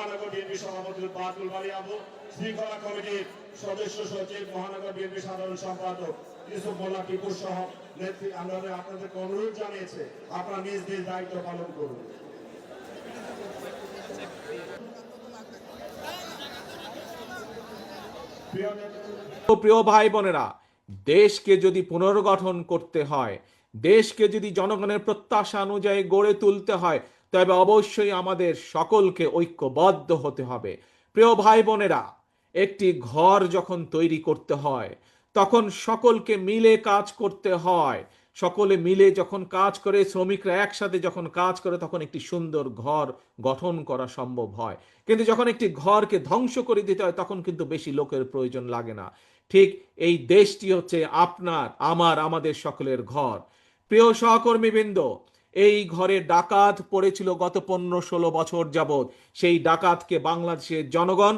মহানগর বিএনপি সভাপতি বাতুল বাড়ি আবু, শৃঙ্খলা কমিটির সদস্য সচিব মহানগর বিএনপি সাধারণ সম্পাদক ইউসুফ মোল্লা টিপুর সহ নেত্রী আমরা আপনাদেরকে অনুরোধ জানিয়েছে, আপনারা নিজ নিজ দায়িত্ব পালন করুন। প্রিয় ভাই বোনেরা, দেশকে যদি পুনর্গঠন করতে হয়, দেশকে যদি জনগণের প্রত্যাশা অনুযায়ী গড়ে তুলতে হয় তবে অবশ্যই আমাদের সকলকে ঐক্যবদ্ধ হতে হবে। প্রিয় ভাই বোনেরা একটি ঘর যখন তৈরি করতে হয়, তখন সকলকে মিলে কাজ করতে হয়। সকলে মিলে যখন কাজ করে, শ্রমিকরা একসাথে যখন কাজ করে, তখন একটি সুন্দর ঘর গঠন করা সম্ভব হয়। কিন্তু যখন একটি ঘরকে ধ্বংস করে দিতে হয়, তখন কিন্তু বেশি লোকের প্রয়োজন লাগে না। ঠিক এই দেশটি হচ্ছে আপনার, আমার, আমাদের সকলের ঘর। প্রিয় সহকর্মীবৃন্দ এই ঘরে ডাকাত পড়েছিল গত পনেরো ষোলো বছর যাবৎ। সেই ডাকাতকে বাংলাদেশের জনগণ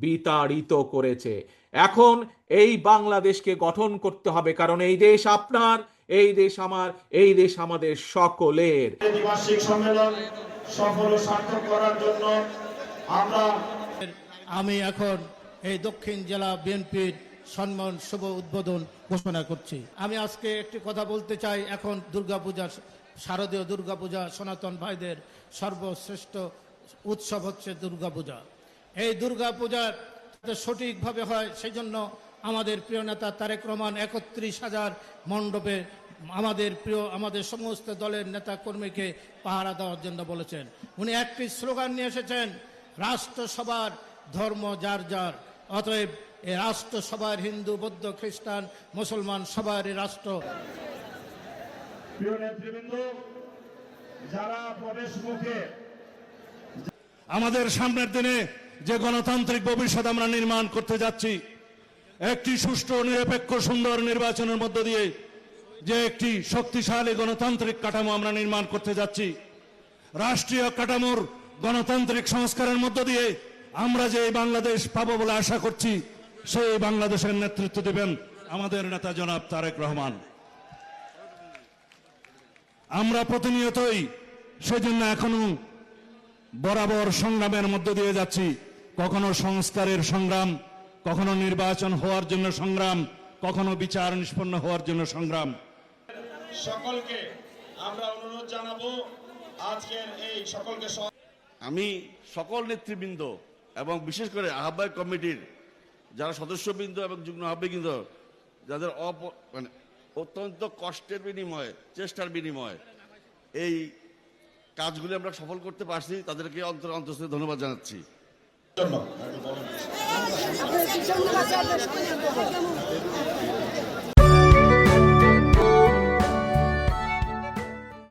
বিতাড়িত করেছে। এখন এই বাংলাদেশকে গঠন করতে হবে কারণ এই দেশ আপনার এই দেশ আমার এই দেশ আমাদের সকলের। দ্বিবার্ষিক সম্মেলন সফল ও সার্থক করার জন্য আমরা আমি এখন এই দক্ষিণ জেলা বিএনপির সম্মান, শুভ উদ্বোধন ঘোষণা করছি। আমি আজকে একটি কথা বলতে চাই। এখন দুর্গাপূজা, শারদীয় দুর্গাপূজা, সনাতন ভাইদের সর্বশ্রেষ্ঠ উৎসব হচ্ছে দুর্গাপূজা। এই দুর্গাপূজা যাতে সঠিকভাবে হয় সেই জন্য আমাদের প্রিয় নেতা তারেক রহমান একত্রিশ হাজার মণ্ডপে আমাদের প্রিয়, আমাদের সমস্ত দলের নেতা কর্মীকে পাহারা দেওয়ার জন্য বলেছেন। উনি একটি স্লোগান নিয়ে এসেছেন, রাষ্ট্রসভার ধর্ম যার যার। অতএব এ রাষ্ট্রসভার হিন্দু বৌদ্ধ খ্রিস্টান মুসলমান সবার এই রাষ্ট্র যারা প্রবেশ মুখে আমাদের সামনের দিনে যে গণতান্ত্রিক ভবিষ্যৎ আমরা নির্মাণ করতে যাচ্ছি একটি সুষ্ঠু নিরপেক্ষ সুন্দর নির্বাচনের মধ্য দিয়ে যে একটি শক্তিশালী গণতান্ত্রিক কাঠামো আমরা নির্মাণ করতে যাচ্ছি রাষ্ট্রীয় কাঠামোর গণতান্ত্রিক সংস্কারের মধ্য দিয়ে আমরা যে এই বাংলাদেশ পাবো বলে আশা করছি সেই বাংলাদেশের নেতৃত্ব দেবেন আমাদের নেতা জনাব তারেক রহমান। আমরা প্রতিনিয়তই সেজন্য এখনও বরাবর সংগ্রামের মধ্য দিয়ে যাচ্ছি। কখনো সংস্কারের সংগ্রাম কখনো নির্বাচন হওয়ার জন্য সংগ্রাম কখনো বিচার নিষ্পন্ন হওয়ার জন্য সংগ্রাম। সকলকে আমরা অনুরোধ জানাব আজকের এই সকলকে আমি সকল নেতৃবৃন্দ এবং বিশেষ করে আহ্বায়ক কমিটির যারা সদস্যবৃন্দ এবং যুগ্ম আহ্বায়কবৃন্দ যাদের অপ মানে অত্যন্ত কষ্টের বিনিময়ে চেষ্টার বিনিময়ে এই কাজগুলি আমরা সফল করতে পারছি তাদেরকে অন্তর অন্তস্থ ধন্যবাদ জানাচ্ছি। জন্য